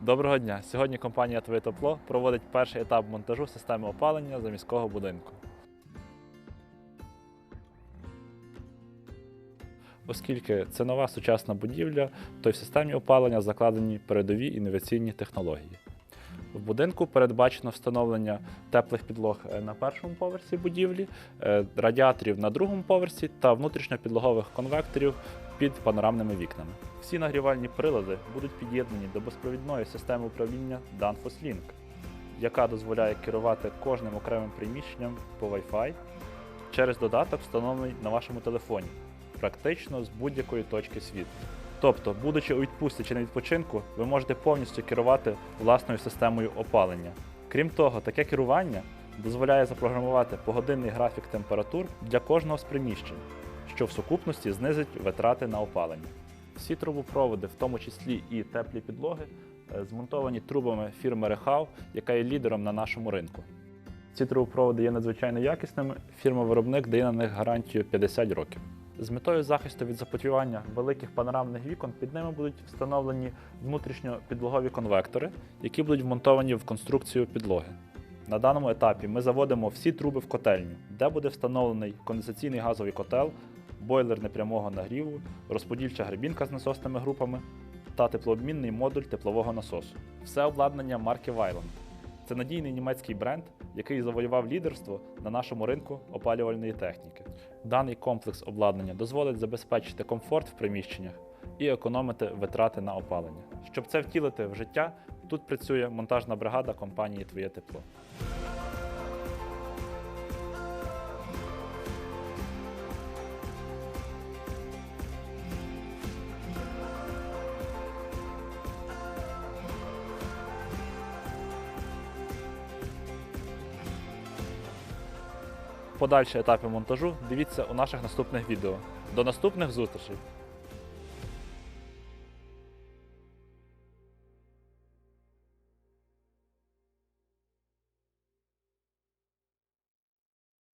Доброго дня! Сьогодні компанія Твоє Тепло проводить перший етап монтажу системи опалення заміського будинку. Оскільки це нова сучасна будівля, то й в системі опалення закладені передові інноваційні технології. В будинку передбачено встановлення теплих підлог е, на першому поверсі будівлі, е, радіаторів на другому поверсі та внутрішньопідлогових конвекторів під панорамними вікнами. Всі нагрівальні прилади будуть під'єднані до безпровідної системи управління Danfoss Link, яка дозволяє керувати кожним окремим приміщенням по Wi-Fi через додаток, встановлений на вашому телефоні, практично з будь-якої точки світу. Тобто, будучи у відпустці чи на відпочинку, ви можете повністю керувати власною системою опалення. Крім того, таке керування дозволяє запрограмувати погодинний графік температур для кожного з приміщень, що в сукупності знизить витрати на опалення. Всі трубопроводи, в тому числі і теплі підлоги, е, змонтовані трубами фірми Рехау, яка є лідером на нашому ринку. Ці трубопроводи є надзвичайно якісними. Фірма-виробник дає на них гарантію 50 років. З метою захисту від запотівання великих панорамних вікон під ними будуть встановлені внутрішньопідлогові конвектори, які будуть вмонтовані в конструкцію підлоги. На даному етапі ми заводимо всі труби в котельню, де буде встановлений конденсаційний газовий котел, бойлер непрямого нагріву, розподільча гребінка з насосними групами та теплообмінний модуль теплового насосу. Все обладнання марки Weiland. Це надійний німецький бренд, який завоював лідерство на нашому ринку опалювальної техніки. Даний комплекс обладнання дозволить забезпечити комфорт в приміщеннях і економити витрати на опалення. Щоб це втілити в життя, тут працює монтажна бригада компанії Твоє тепло. Подальші етапи монтажу дивіться у наших наступних відео. До наступних зустрічей!